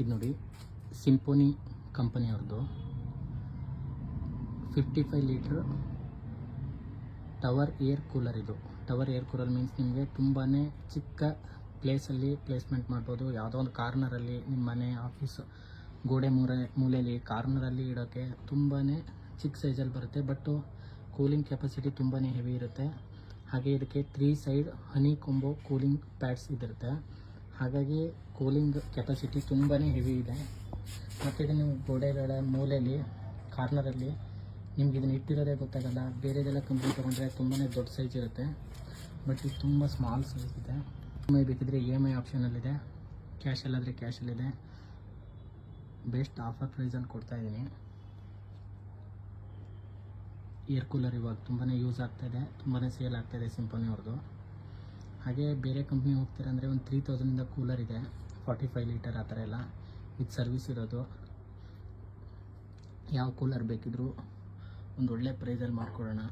ಇದು ನೋಡಿ Symphony ಕಂಪನಿಯವ್ರದ್ದು fifty five litre tower air cooler ಇದು. ಟವರ್ ಏರ್ ಕೂಲರ್ ಮೀನ್ಸ್ ನಿಮಗೆ ತುಂಬಾ ಚಿಕ್ಕ ಪ್ಲೇಸಲ್ಲಿ ಪ್ಲೇಸ್ಮೆಂಟ್ ಮಾಡ್ಬೋದು. ಯಾವುದೋ ಒಂದು ಕಾರ್ನರಲ್ಲಿ ನಿಮ್ಮ ಮನೆ ಆಫೀಸ್ ಗೋಡೆ ಮೂರೆ, ಮೂಲೆಯಲ್ಲಿ ಕಾರ್ನರಲ್ಲಿ ಇಡೋಕ್ಕೆ ತುಂಬಾ ಚಿಕ್ಕ ಸೈಜಲ್ಲಿ ಬರುತ್ತೆ. ಬಟ್ಟು ಕೂಲಿಂಗ್ ಕೆಪಾಸಿಟಿ ತುಂಬಾ ಹೆವಿ ಇರುತ್ತೆ. ಹಾಗೆ ಇದಕ್ಕೆ three side honeycomb cooling pads ಇದಿರುತ್ತೆ. ಹಾಗಾಗಿ ಕೂಲಿಂಗ್ ಕೆಪಾಸಿಟಿ ತುಂಬಾ ಹೆವಿ ಇದೆ. ಮತ್ತು ಇದು ನೀವು ಗೋಡೆಗಳ ಮೂಲೆಯಲ್ಲಿ ಕಾರ್ನರಲ್ಲಿ ನಿಮ್ಗೆ ಇದನ್ನ ಇಟ್ಟಿರೋದೇ ಗೊತ್ತಾಗಲ್ಲ. ಬೇರೆದೆಲ್ಲ ಕಂಪ್ನಿ ತೊಗೊಂಡ್ರೆ ತುಂಬಾ ದೊಡ್ಡ ಸೈಜ್ ಇರುತ್ತೆ. ಬಟ್ ಇದು ತುಂಬ ಸ್ಮಾಲ್ ಸೈಜ್ ಇದೆ. ಇ ಎಂ ಐ ಬೇಕಿದ್ರೆ ಇ ಎಂ ಐ ಆಪ್ಷನಲ್ಲಿದೆ ಕ್ಯಾಶಲ್ಲಾದರೆ ಕ್ಯಾಶಲ್ಲಿದೆ ಬೆಸ್ಟ್ ಆಫರ್ ಪ್ರೈಸಲ್ಲಿ ಕೊಡ್ತಾಯಿದ್ದೀನಿ ಏರ್ ಕೂಲರ್ ಇವಾಗ ತುಂಬಾ ಯೂಸ್ ಆಗ್ತಾಯಿದೆ ತುಂಬಾ ಸೇಲ್ ಆಗ್ತಾಯಿದೆ ಸಿಂಪನಿ ಅವ್ರದ್ದು. ಹಾಗೆ ಬೇರೆ ಕಂಪ್ನಿ ಹೋಗ್ತೀರ ಅಂದರೆ ಒಂದು ತ್ರೀ ತೌಸಂಡಿಂದ ಕೂಲರ್ ಇದೆ ಫಾರ್ಟಿ ಫೈವ್ ಲೀಟರ್ ಆ ಥರ ಎಲ್ಲ. ವಿತ್ ಸರ್ವಿಸ್ ಇರೋದು. ಯಾವ ಕೂಲರ್ ಬೇಕಿದ್ರೂ ಒಂದು ಒಳ್ಳೆ ಪ್ರೈಸಲ್ಲಿ ಮಾಡಿಕೊಡೋಣ.